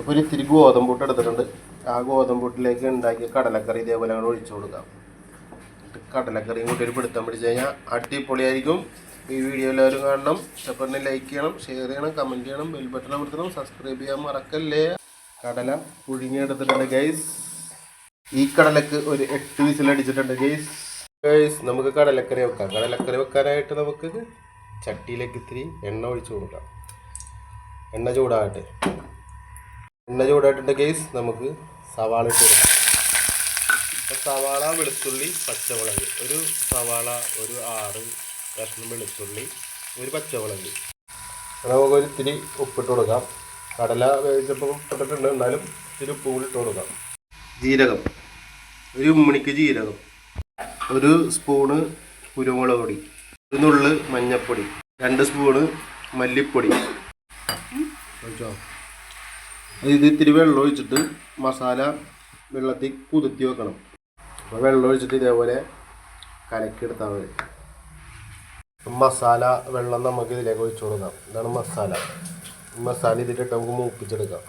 അപ്പോൾ ഒരു ഇത്തിരി ഗോതമ്പൂട്ട് എടുത്തിട്ടുണ്ട്. ആ ഗോതമ്പൂട്ടിലേക്ക് ഉണ്ടാക്കിയ കടലക്കറി ഇതേപോലെ അങ്ങോട്ട് ഒഴിച്ചു കൊടുക്കാം. കടലക്കറിയും കൂട്ടി ഒരു പിടുത്തം പിടിച്ചു കഴിഞ്ഞാൽ അടിപൊളിയായിരിക്കും. ഈ വീഡിയോ എല്ലാവരും കാണണം. ഇഷ്ടപ്പെടുന്ന ലൈക്ക് ചെയ്യണം ഷെയർ ചെയ്യണം കമന്റ് ചെയ്യണം ബെൽ ബട്ടൺ അമർത്തണം സബ്സ്ക്രൈബ് ചെയ്യാൻ മറക്കല്ലേ. കടല പുഴുങ്ങിയെടുത്തിട്ടുണ്ട് ഗൈസ് ഈ കടലക്ക് ഒരു എട്ട് വിസിലടിച്ചിട്ടുണ്ട് ഗൈസ് ഗൈസ് നമുക്ക് കടലക്കറി വെക്കാം. കടലക്കറി വെക്കാനായിട്ട് നമുക്ക് ചട്ടിയിലേക്ക് ഇത്തിരി എണ്ണ ഒഴിച്ചു കൊടുക്കാം. എണ്ണ ചൂടാകട്ടെ. എണ്ണ ചൂടായിട്ടുണ്ട് കേസ് നമുക്ക് സവാള ഇട്ട് കൊടുക്കാം. സവാള വെളുത്തുള്ളി പച്ചമുളക്. ഒരു സവാള ഒരു ആറ് കഷ്ണം വെളുത്തുള്ളി ഒരു പച്ചമുളക്. നമുക്ക് ഒരു ഇത്തിരി ഉപ്പിട്ട് കൊടുക്കാം. കടല വേവിച്ചപ്പോൾ ഇട്ടിട്ടുണ്ട്. എന്നാലും ഇത്തിരി ഉപ്പ് കൂടി ഇട്ട് കൊടുക്കാം. ജീരകം. ഒരു ഉമ്മണിക്ക് ജീരകം. ഒരു സ്പൂണ് കുരുമുളക് പൊടി. ഒരു നുള്ള് മഞ്ഞൾപ്പൊടി രണ്ട് സ്പൂണ് മല്ലിപ്പൊടി. ഒഴിച്ചോ ഇത് ഇത്തിരി വെള്ളം ഒഴിച്ചിട്ട് മസാല വെള്ളത്തിൽ കുതിർത്തി വെക്കണം. അപ്പോൾ വെള്ളം ഒഴിച്ചിട്ട് ഇതേപോലെ കലക്കിയെടുത്താൽ മതി. മസാല വെള്ളം നമുക്ക് ഇതിലേക്ക് ഒഴിച്ചു കൊടുക്കാം. ഇതാണ് മസാല. മസാല ഇതിലിട്ട് നമുക്ക് മൂപ്പിച്ചെടുക്കാം.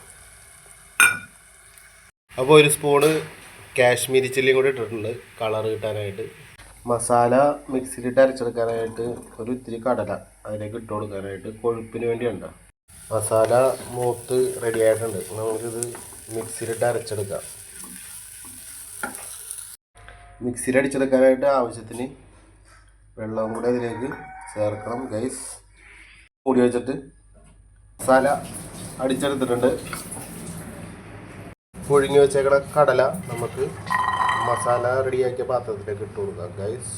അപ്പോൾ ഒരു സ്പൂണ് കാശ്മീരി ചില്ലിയും കൂടി ഇട്ടിട്ടുണ്ട്. കളർ കിട്ടാനായിട്ട്. മസാല മിക്സിയിലിട്ട് അരച്ചെടുക്കാനായിട്ട് ഒരു ഇത്തിരി കടല അതിലേക്ക് ഇട്ട് കൊടുക്കാനായിട്ട് കൊഴുപ്പിന് വേണ്ടിയുണ്ട് മസാല മൂത്ത് റെഡി ആയിട്ടുണ്ട്. നമുക്കിത് മിക്സിയിലിട്ട് അരച്ചെടുക്കാം. മിക്സിയിൽ അടിച്ചെടുക്കാനായിട്ട് ആവശ്യത്തിന് വെള്ളവും കൂടെ ഇതിലേക്ക് ചേർക്കണം ഗൈസ് കൂടി വെച്ചിട്ട് മസാല അടിച്ചെടുത്തിട്ടുണ്ട്. പുഴുങ്ങി വെച്ചേക്കണ കടല നമുക്ക് മസാല റെഡിയാക്കിയ പാത്രത്തിലേക്ക് ഇട്ട് കൊടുക്കാം ഗൈസ്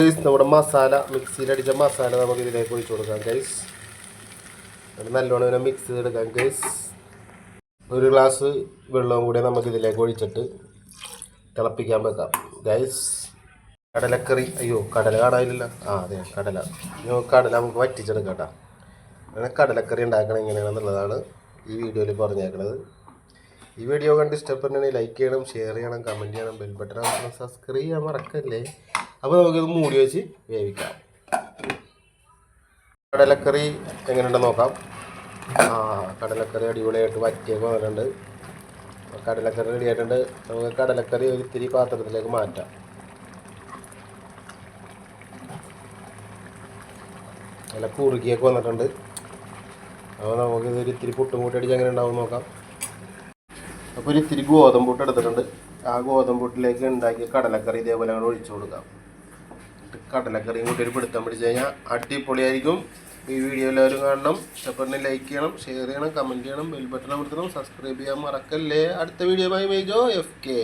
ഗൈസ് നമ്മുടെ മസാല മിക്സിയിൽ അടിച്ച മസാല നമുക്ക് ഇതിലേക്ക് ഒഴിച്ചു കൊടുക്കാം ഗൈസ് എന്നിട്ട് നല്ലോണം ഇങ്ങനെ മിക്സ് ചെയ്തെടുക്കാം ഗൈസ് ഒരു ഗ്ലാസ് വെള്ളവും കൂടി നമുക്ക് ഇതിലേക്ക് ഒഴിച്ചിട്ട് തിളപ്പിക്കാൻ വെക്കാം ഗൈസ് കടലക്കറി അയ്യോ കടല കാണാനില്ല ആ അതെ കടല. കടല നമുക്ക് വറ്റിച്ചെടുക്കാം കേട്ടോ. അങ്ങനെ കടലക്കറി ഉണ്ടാക്കണം എങ്ങനെയാണെന്നുള്ളതാണ് ഈ വീഡിയോയിൽ പറഞ്ഞേക്കണത്. ഈ വീഡിയോ കണ്ട് ഇഷ്ടപ്പെട്ടുണ്ടെങ്കിൽ ലൈക്ക് ചെയ്യണം ഷെയർ ചെയ്യണം കമന്റ് ചെയ്യണം ബെൽ ബട്ടൺ സബ്സ്ക്രൈബ് ചെയ്യാൻ മറക്കല്ലേ? അപ്പോൾ നമുക്കിത് മൂടി വെച്ച് വേവിക്കാം. കടലക്കറി എങ്ങനെയുണ്ടെന്ന് നോക്കാം. ആ കടലക്കറി അടിപൊളിയായിട്ട് വറ്റിയൊക്കെ വന്നിട്ടുണ്ട് കടലക്കറി റെഡി ആയിട്ടുണ്ട്. നമുക്ക് കടലക്കറി ഒരു ഇത്തിരി പാത്രത്തിലേക്ക് മാറ്റാം. നല്ല കുറുകിയൊക്കെ വന്നിട്ടുണ്ട്. അപ്പോൾ നമുക്ക് ഇതൊരു ഇത്തിരി പുട്ടും കൂട്ടി അടിച്ച് എങ്ങനെ ഉണ്ടാവും നോക്കാം. അപ്പോൾ ഒരു ഇത്തിരി എടുത്തിട്ടുണ്ട്. ആ ഗോതമ്പൂട്ടിലേക്ക് ഉണ്ടാക്കിയ കടലക്കറി ഇതേപോലെ അങ്ങോട്ട് ഒഴിച്ചു കൊടുക്കാം. കടലക്കറിയും കൂട്ടി ഒരു പിടുത്തം പിടിച്ചു കഴിഞ്ഞാൽ അടിപൊളിയായിരിക്കും. ഈ വീഡിയോ എല്ലാവരും കാണണം. ഇഷ്ടപ്പെടുന്ന ലൈക്ക് ചെയ്യണം ഷെയർ ചെയ്യണം കമന്റ് ചെയ്യണം ബെൽ ബട്ടൺ അമർത്തണം സബ്സ്ക്രൈബ് ചെയ്യാൻ മറക്കല്ലേ. അടുത്ത video bye bye Jo F K